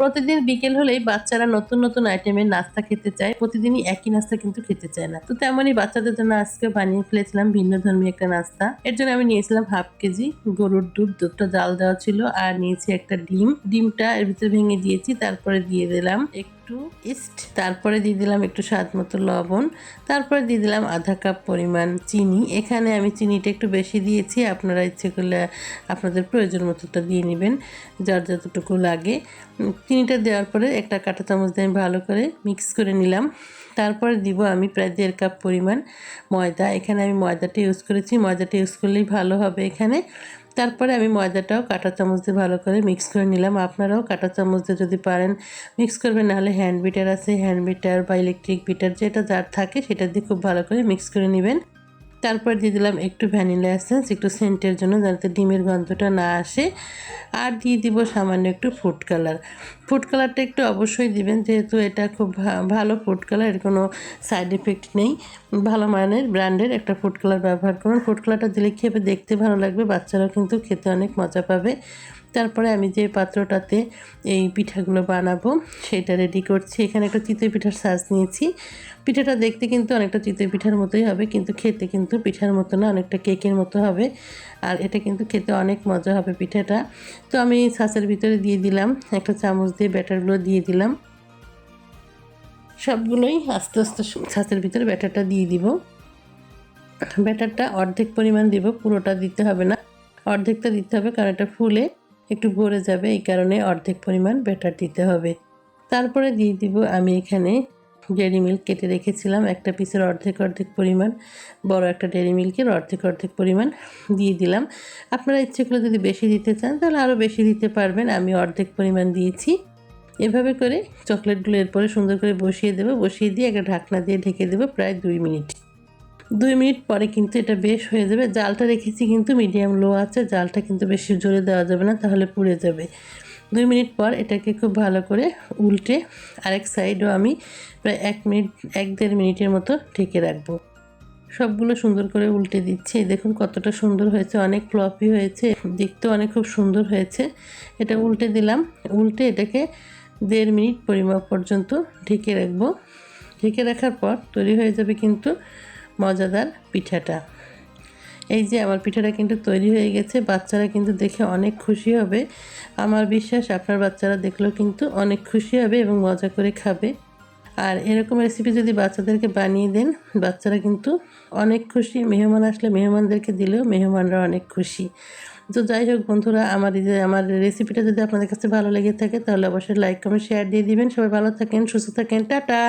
প্রতিদিন বিকেল হলেই বাচ্চারা নতুন নতুন আইটেমের নাস্তা খেতে চায়। প্রতিদিনই একই নাস্তা কিন্তু খেতে চায় না। তো তেমনই বাচ্চাদের জন্য আজকে বানিয়ে ফেলেছিলাম ভিন্ন ধর্মী একটা নাস্তা। এর জন্য আমি নিয়েছিলাম হাফ কেজি গরুর দুধ। দুধটা জাল দেওয়া ছিল আর নিয়েছি একটা ডিম। ডিমটা এর ভিতরে ভেঙে দিয়েছি, তারপরে দিয়ে দিলাম একটু ইস্ট তারপরে দিয়ে দিলাম একটু স্বাদ মতো লবণ, তারপরে দিয়ে দিলাম আধা কাপ পরিমাণ চিনি। এখানে আমি চিনিটা একটু বেশি দিয়েছি, আপনারা ইচ্ছে করলে আপনাদের প্রয়োজন মতোটা দিয়ে নেবেন, যার যতটুকু লাগে। চিনিটা দেওয়ার পরে একটা কাঁটা চামচ দিয়ে আমি ভালো করে মিক্স করে নিলাম। তারপরে দিব আমি প্রায় দেড় কাপ পরিমাণ ময়দা। এখানে আমি ময়দাটা ইউজ করেছি, ময়দাটা ইউজ করলেই ভালো হবে এখানে। তারপরে আমি ময়দাটাও কাঁটা চামচ দিয়ে ভালো করে মিক্স করে নিলাম। আপনারাও কাঁটা চামচ দিয়ে যদি পারেন মিক্স করবেন, নাহলে হ্যান্ড বিটার আছে হ্যান্ড বিটার বা ইলেকট্রিক বিটার যেটা যার থাকে সেটা দিয়ে খুব ভালো করে মিক্স করে নেবেন। তারপর দিয়ে দিলাম একটু ভ্যানিলা এসেন্স, একটু সেন্টের জন্য যাতে ডিমের গন্ধটা না আসে। আর দিয়ে দিব সামান্য একটু ফুড কালার। ফুড কালারটা একটু অবশ্যই দিবেন, যেহেতু এটা খুব ভালো ফুড কালার, এর কোনো সাইড এফেক্ট নেই। ভালো মানের ব্র্যান্ডের একটা ফুড কালার ব্যবহার করুন। ফুড কালারটা দিলে খেয়ে দেখতে ভালো লাগবে, বাচ্চারাও কিন্তু খেতে অনেক মজা পাবে। তারপরে আমি যে পাত্রটাতে এই পিঠাগুলো বানাবো, সেটা রেডি করছি। এখানে একটা চিতই পিঠার সাজ নিয়েছি। পিঠাটা দেখতে কিন্তু অনেকটা চিতই পিঠার মতোই হবে, কিন্তু খেতে কিন্তু পিঠার মতো না, অনেকটা কেকের মতো হবে। আর এটা কিন্তু খেতে অনেক মজা হবে পিঠাটা। তো আমি সাসের ভিতরে দিয়ে দিলাম, একটা চামচ দিয়ে ব্যাটারগুলো দিয়ে দিলাম। সবগুলোই আস্তে আস্তে ছাঁচের ভিতরে ব্যাটারটা দিয়ে দিব। ব্যাটারটা অর্ধেক পরিমাণ দিব, পুরোটা দিতে হবে না। অর্ধেকটা দিতে হবে, কারণ এটা ফুলে। একটু ভরে যাবে, এই কারণে অর্ধেক পরিমাণ ব্যাটার দিতে হবে। তারপরে দিয়ে দিব, আমি এখানে ডেয়ারি মিল্ক কেটে রেখেছিলাম। একটা পিসের অর্ধেক অর্ধেক পরিমাণ, বড় একটা ডেয়ারি মিল্কের অর্ধেক অর্ধেক পরিমাণ দিয়ে দিলাম। আপনারা ইচ্ছে করলে যদি বেশি দিতে চান, তাহলে আরও বেশি দিতে পারবেন। আমি অর্ধেক পরিমাণ দিয়েছি। এভাবে করে চকলেটগুলো এরপরে সুন্দর করে বসিয়ে দেবো। বসিয়ে দিয়ে একটা ঢাকনা দিয়ে ঢেকে দেবো প্রায় দুই মিনিট। দুই মিনিট পরে কিন্তু এটা বেশ হয়ে যাবে। জালটা রেখেছি কিন্তু মিডিয়াম লো আছে, জালটা কিন্তু বেশি জোরে দেওয়া যাবে না, তাহলে পুড়ে যাবে। দুই মিনিট পর এটাকে খুব ভালো করে উল্টে আরেক সাইডও আমি প্রায় এক মিনিট, এক দেড় মিনিটের মতো ঢেকে রাখব। সবগুলো সুন্দর করে উল্টে দিচ্ছি। দেখুন কতটা সুন্দর হয়েছে, অনেক ফ্লপি হয়েছে দেখতেও অনেক খুব সুন্দর হয়েছে। এটা উল্টে দিলাম, উল্টে এটাকে দেড় মিনিট পরিমাপ পর্যন্ত ঢেকে রাখব। ঢেকে রাখার পর তৈরি হয়ে যাবে কিন্তু মজাদার পিঠাটা। এই যে আমার পিঠাটা কিন্তু তৈরি হয়ে গেছে, বাচ্চারা কিন্তু দেখে অনেক খুশি হবে। আমার বিশ্বাস আপনার বাচ্চারা দেখলেও কিন্তু অনেক খুশি হবে এবং মজা করে খাবে। আর এরকম রেসিপি যদি বাচ্চাদেরকে বানিয়ে দেন, বাচ্চারা কিন্তু অনেক খুশি। মেহমান আসলে মেহমানদেরকে দিলেও মেহমানরা অনেক খুশি। তো যাই হোক বন্ধুরা, আমার যে আমার রেসিপিটা যদি আপনাদের কাছে ভালো লেগে থাকে, তাহলে অবশ্যই লাইক কমেন্ট শেয়ার দিয়ে দিবেন। সবাই ভালো থাকেন, সুস্থ থাকেন। টাটা!